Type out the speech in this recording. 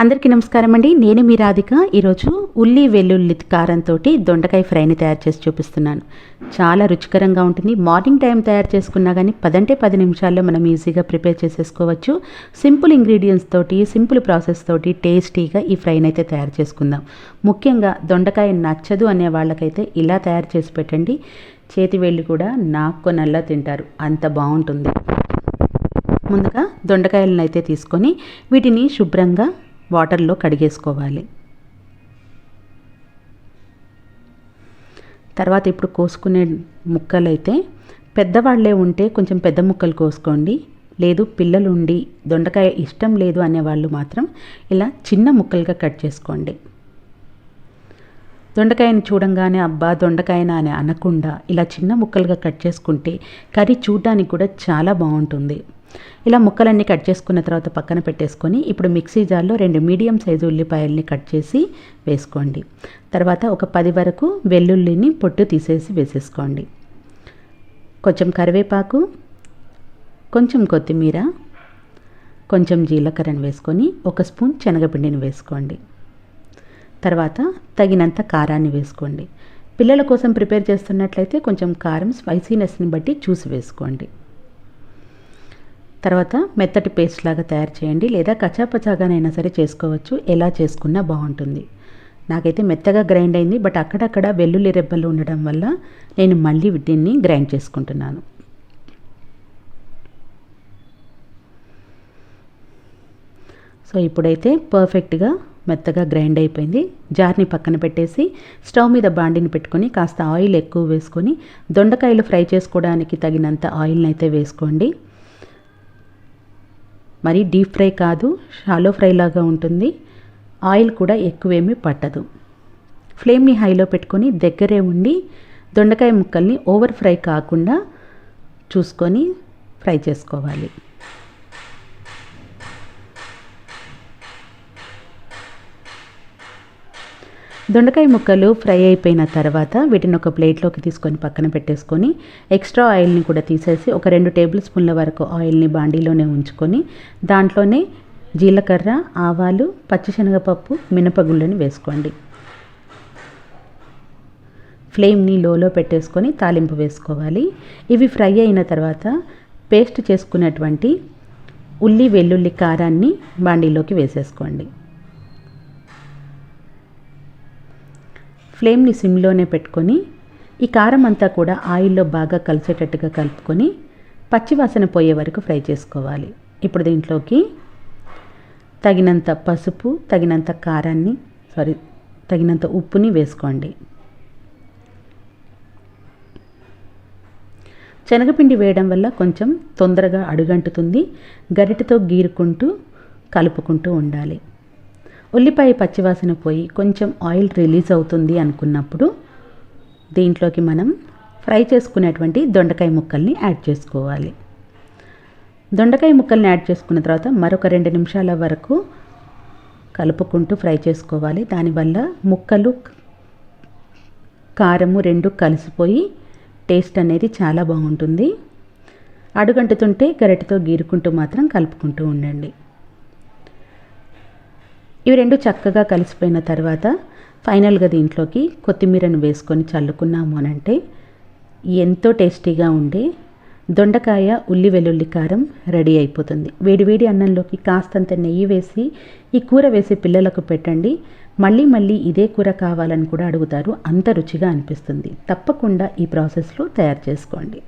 అందరికీ నమస్కారం అండి. నేను మీ రాధిక. ఈరోజు ఉల్లి వెల్లుల్లి కారంతో దొండకాయ ఫ్రైని తయారు చేసి చూపిస్తున్నాను. చాలా రుచికరంగా ఉంటుంది. మార్నింగ్ టైం తయారు చేసుకున్నా కానీ పదంటే పది నిమిషాల్లో మనం ఈజీగా ప్రిపేర్ చేసేసుకోవచ్చు. సింపుల్ ఇంగ్రీడియంట్స్ తోటి సింపుల్ ప్రాసెస్ తోటి టేస్టీగా ఈ ఫ్రైని అయితే తయారు చేసుకుందాం. ముఖ్యంగా దొండకాయ నచ్చదు అనే వాళ్ళకైతే ఇలా తయారు చేసి పెట్టండి. చేతి వెళ్ళి కూడా నాక్కొనల్లా తింటారు. అంత బాగుంటుంది. ముందుగా దొండకాయలను అయితే తీసుకొని వీటిని శుభ్రంగా వాటర్లో కడిగేసుకోవాలి. తర్వాత ఇప్పుడు కోసుకునే ముక్కలైతే పెద్దవాళ్ళే పెద్దవాళ్ళే ఉంటే కొంచెం పెద్ద ముక్కలు కోసుకోండి. లేదు పిల్లలుండి దొండకాయ ఇష్టం లేదు అనేవాళ్ళు మాత్రం ఇలా చిన్న ముక్కలుగా కట్ చేసుకోండి. దొండకాయని చూడంగానే అబ్బా దొండకాయన అని అనకుండా ఇలా చిన్న ముక్కలుగా కట్ చేసుకుంటే కర్రీ చూడడానికి కూడా చాలా బాగుంటుంది. ఇలా ముక్కలన్నీ కట్ చేసుకున్న తర్వాత పక్కన పెట్టేసుకొని ఇప్పుడు మిక్సీ జార్లో రెండు మీడియం సైజు ఉల్లిపాయల్ని కట్ చేసి వేసుకోండి. తర్వాత ఒక పది వరకు వెల్లుల్లిని పొట్టు తీసేసి వేసేసుకోండి. కొంచెం కరివేపాకు కొంచెం కొత్తిమీర కొంచెం జీలకర్రను వేసుకొని ఒక స్పూన్ శనగపిండిని వేసుకోండి. తర్వాత తగినంత కారాన్ని వేసుకోండి. పిల్లల కోసం ప్రిపేర్ చేస్తున్నట్లయితే కొంచెం కారం స్పైసీనెస్ని బట్టి చూసి వేసుకోండి. తర్వాత మెత్తటి పేస్ట్ లాగా తయారు చేయండి లేదా కచాపచాగానైనా సరే చేసుకోవచ్చు. ఎలా చేసుకున్నా బాగుంటుంది. నాకైతే మెత్తగా గ్రైండ్ అయింది బట్ అక్కడక్కడ వెల్లుల్లి రెబ్బలు ఉండడం వల్ల నేను మళ్ళీ దీన్ని గ్రైండ్ చేసుకుంటున్నాను. సో ఇప్పుడైతే పర్ఫెక్ట్గా మెత్తగా గ్రైండ్ అయిపోయింది. జార్ని పక్కన పెట్టేసి స్టవ్ మీద బాండిని పెట్టుకొని కాస్త ఆయిల్ ఎక్కువ వేసుకొని దొండకాయలు ఫ్రై చేసుకోవడానికి తగినంత ఆయిల్ని అయితే వేసుకోండి. మరి డీప్ ఫ్రై కాదు షాలో ఫ్రై లాగా ఉంటుంది. ఆయిల్ కూడా ఎక్కువేమీ పట్టదు. ఫ్లేమ్ని హైలో పెట్టుకొని దగ్గరే ఉండి దొండకాయ ముక్కల్ని ఓవర్ ఫ్రై కాకుండా చూసుకొని ఫ్రై చేసుకోవాలి. దొండకాయ ముక్కలు ఫ్రై అయిపోయిన తర్వాత వీటిని ఒక ప్లేట్లోకి తీసుకొని పక్కన పెట్టేసుకొని ఎక్స్ట్రా ఆయిల్ని కూడా తీసేసి ఒక రెండు టేబుల్ స్పూన్ల వరకు ఆయిల్ని బాండీలోనే ఉంచుకొని దాంట్లోనే జీలకర్ర ఆవాలు పచ్చిశనగపప్పు మినపగుళ్ళని వేసుకోండి. ఫ్లేమ్ని లోలో పెట్టేసుకొని తాలింపు వేసుకోవాలి. ఇవి ఫ్రై అయిన తర్వాత పేస్ట్ చేసుకున్నటువంటి ఉల్లి వెల్లుల్లి కారాన్ని బాండీలోకి వేసేసుకోండి. ఫ్లేమ్ని సిమ్లోనే పెట్టుకొని ఈ కారం అంతా కూడా ఆయిల్లో బాగా కలిసేటట్టుగా కలుపుకొని పచ్చివాసన పోయే వరకు ఫ్రై చేసుకోవాలి. ఇప్పుడు దీంట్లోకి తగినంత పసుపు తగినంత కారాన్ని సారీ తగినంత ఉప్పుని వేసుకోండి. శనగపిండి వేయడం వల్ల కొంచెం తొందరగా అడుగంటుతుంది గరిటతో గీరుకుంటూ కలుపుకుంటూ ఉండాలి. ఉల్లిపాయ పచ్చివాసన పోయి కొంచెం ఆయిల్ రిలీజ్ అవుతుంది అనుకున్నప్పుడు దీంట్లోకి మనం ఫ్రై చేసుకునేటువంటి దొండకాయ ముక్కల్ని యాడ్ చేసుకోవాలి. దొండకాయ ముక్కల్ని యాడ్ చేసుకున్న తర్వాత మరొక రెండు నిమిషాల వరకు కలుపుకుంటూ ఫ్రై చేసుకోవాలి. దానివల్ల ముక్కలు కారము రెండు కలిసిపోయి టేస్ట్ అనేది చాలా బాగుంటుంది. అడుగంటుతుంటే గరిటతో గీరుకుంటూ మాత్రం కలుపుకుంటూ ఉండండి. ఇవి రెండు చక్కగా కలిసిపోయిన తర్వాత ఫైనల్గా దీంట్లోకి కొత్తిమీరను వేసుకొని చల్లుకున్నాము అని అంటే ఎంతో టేస్టీగా ఉండే దొండకాయ ఉల్లి వెల్లుల్లి కారం రెడీ అయిపోతుంది. వేడివేడి అన్నంలోకి కాస్తంత నెయ్యి వేసి ఈ కూర వేసి పిల్లలకు పెట్టండి. మళ్ళీ మళ్ళీ ఇదే కూర కావాలని కూడా అడుగుతారు. అంత రుచిగా అనిపిస్తుంది. తప్పకుండా ఈ ప్రాసెస్లో తయారు చేసుకోండి.